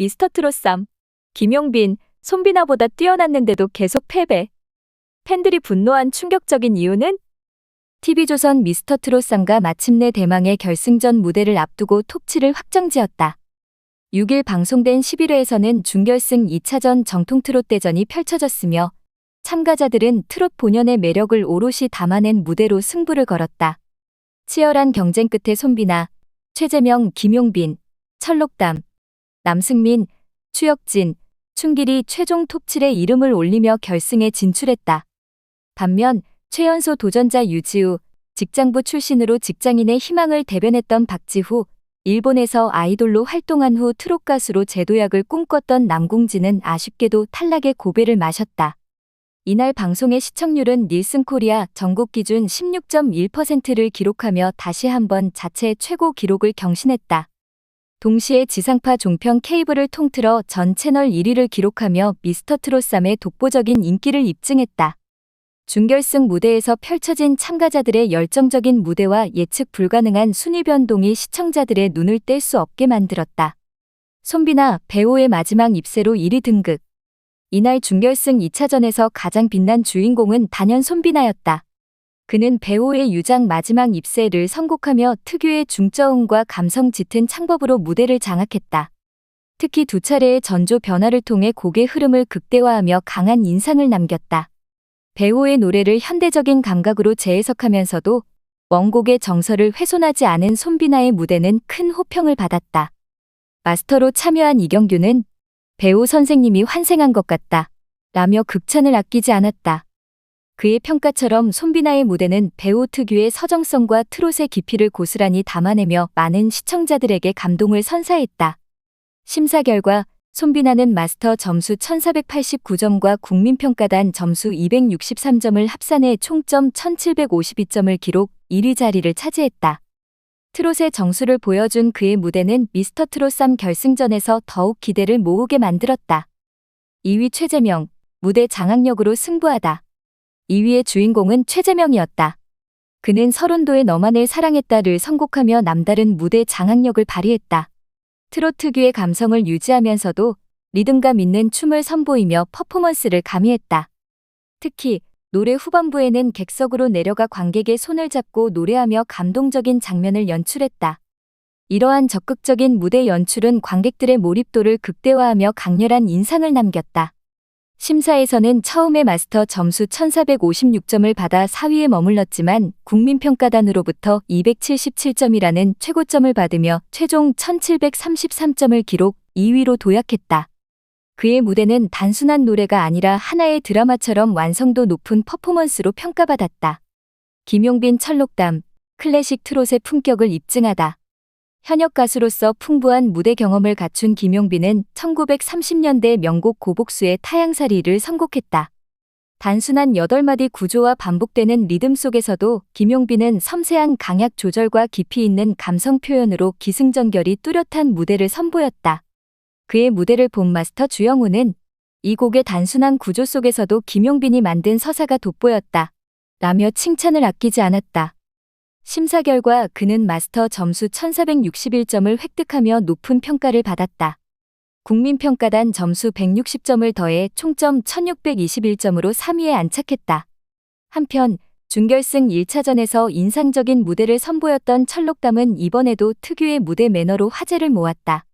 미스터 트롯쌈. 김용빈, 손비나보다 뛰어났는데도 계속 패배. 팬들이 분노한 충격적인 이유는 TV조선 미스터 트롯쌈과 마침내 대망의 결승전 무대를 앞두고 톱7을 확정지었다. 6일 방송된 11회에서는 준결승 2차전 정통 트롯 대전이 펼쳐졌으며 참가자들은 트롯 본연의 매력을 오롯이 담아낸 무대로 승부를 걸었다. 치열한 경쟁 끝에 손비나, 최재명, 김용빈, 철록담, 남승민, 추혁진, 춘길이 최종 톱7에 이름을 올리며 결승에 진출했다. 반면 최연소 도전자 유지우, 직장부 출신으로 직장인의 희망을 대변했던 박지후, 일본에서 아이돌로 활동한 후 트롯 가수로 재도약을 꿈꿨던 남궁진은 아쉽게도 탈락의 고배를 마셨다. 이날 방송의 시청률은 닐슨 코리아 전국 기준 16.1%를 기록하며 다시 한번 자체 최고 기록을 경신했다. 동시에 지상파 종편 케이블을 통틀어 전 채널 1위를 기록하며 미스터 트롯쌈의 독보적인 인기를 입증했다. 준결승 무대에서 펼쳐진 참가자들의 열정적인 무대와 예측 불가능한 순위 변동이 시청자들의 눈을 뗄 수 없게 만들었다. 손비나 배우의 마지막 입세로 1위 등극. 이날 준결승 2차전에서 가장 빛난 주인공은 단연 손비나였다. 그는 배우의 유장 마지막 입세를 선곡하며 특유의 중저음과 감성 짙은 창법으로 무대를 장악했다. 특히 두 차례의 전조 변화를 통해 곡의 흐름을 극대화하며 강한 인상을 남겼다. 배우의 노래를 현대적인 감각으로 재해석하면서도 원곡의 정서를 훼손하지 않은 손비나의 무대는 큰 호평을 받았다. 마스터로 참여한 이경규는 배우 선생님이 환생한 것 같다. 라며 극찬을 아끼지 않았다. 그의 평가처럼 손비나의 무대는 배우 특유의 서정성과 트롯의 깊이를 고스란히 담아내며 많은 시청자들에게 감동을 선사했다. 심사 결과 손비나는 마스터 점수 1489점과 국민평가단 점수 263점을 합산해 총점 1752점을 기록 1위 자리를 차지했다. 트롯의 정수를 보여준 그의 무대는 미스터 트롯 3 결승전에서 더욱 기대를 모으게 만들었다. 2위 최재명, 무대 장악력으로 승부하다. 2위의 주인공은 최재명이었다. 그는 서른도의 너만을 사랑했다를 선곡하며 남다른 무대 장악력을 발휘했다. 트롯 특유의 감성을 유지하면서도 리듬감 있는 춤을 선보이며 퍼포먼스를 가미했다. 특히 노래 후반부에는 객석으로 내려가 관객의 손을 잡고 노래하며 감동적인 장면을 연출했다. 이러한 적극적인 무대 연출은 관객들의 몰입도를 극대화하며 강렬한 인상을 남겼다. 심사에서는 처음에 마스터 점수 1456점을 받아 4위에 머물렀지만 국민평가단으로부터 277점이라는 최고점을 받으며 최종 1733점을 기록 2위로 도약했다. 그의 무대는 단순한 노래가 아니라 하나의 드라마처럼 완성도 높은 퍼포먼스로 평가받았다. 김용빈 철록담, 클래식 트롯의 품격을 입증하다. 현역 가수로서 풍부한 무대 경험을 갖춘 김용빈은 1930년대 명곡 고복수의 타양살이를 선곡했다. 단순한 8마디 구조와 반복되는 리듬 속에서도 김용빈은 섬세한 강약 조절과 깊이 있는 감성 표현으로 기승전결이 뚜렷한 무대를 선보였다. 그의 무대를 본 마스터 주영우는 이 곡의 단순한 구조 속에서도 김용빈이 만든 서사가 돋보였다. 라며 칭찬을 아끼지 않았다. 심사 결과 그는 마스터 점수 1461점을 획득하며 높은 평가를 받았다. 국민평가단 점수 160점을 더해 총점 1621점으로 3위에 안착했다. 한편 준결승 1차전에서 인상적인 무대를 선보였던 철록담은 이번에도 특유의 무대 매너로 화제를 모았다.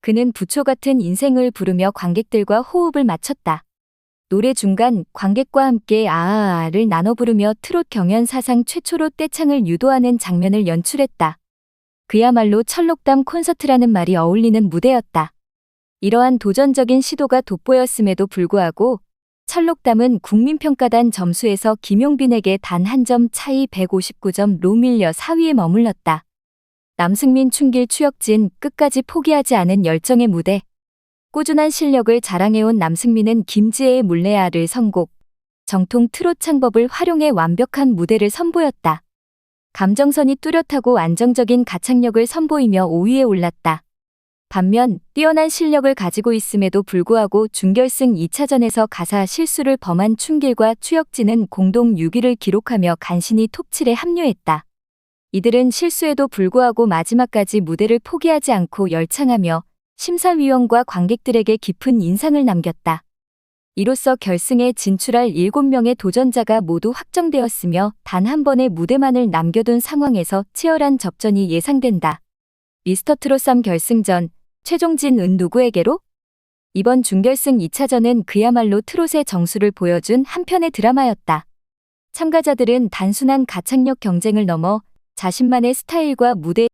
그는 부초 같은 인생을 부르며 관객들과 호흡을 맞췄다. 노래 중간 관객과 함께 아아아를 나눠 부르며 트롯 경연 사상 최초로 떼창을 유도하는 장면을 연출했다. 그야말로 철록담 콘서트라는 말이 어울리는 무대였다. 이러한 도전적인 시도가 돋보였음에도 불구하고 철록담은 국민평가단 점수에서 김용빈에게 단 한 점 차이 159점 로 밀려 4위에 머물렀다. 남승민 춘길 추혁진 끝까지 포기하지 않은 열정의 무대. 꾸준한 실력을 자랑해온 남승민은 김지혜의 물레아를 선곡, 정통 트롯 창법을 활용해 완벽한 무대를 선보였다. 감정선이 뚜렷하고 안정적인 가창력을 선보이며 5위에 올랐다. 반면 뛰어난 실력을 가지고 있음에도 불구하고 준결승 2차전에서 가사 실수를 범한 춘길과 추혁진은 공동 6위를 기록하며 간신히 톱7에 합류했다. 이들은 실수에도 불구하고 마지막까지 무대를 포기하지 않고 열창하며 심사위원과 관객들에게 깊은 인상을 남겼다. 이로써 결승에 진출할 7명의 도전자가 모두 확정되었으며 단 한 번의 무대만을 남겨둔 상황에서 치열한 접전이 예상된다. 미스터 트롯 3 결승전, 최종진은 누구에게로? 이번 준결승 2차전은 그야말로 트롯의 정수를 보여준 한편의 드라마였다. 참가자들은 단순한 가창력 경쟁을 넘어 자신만의 스타일과 무대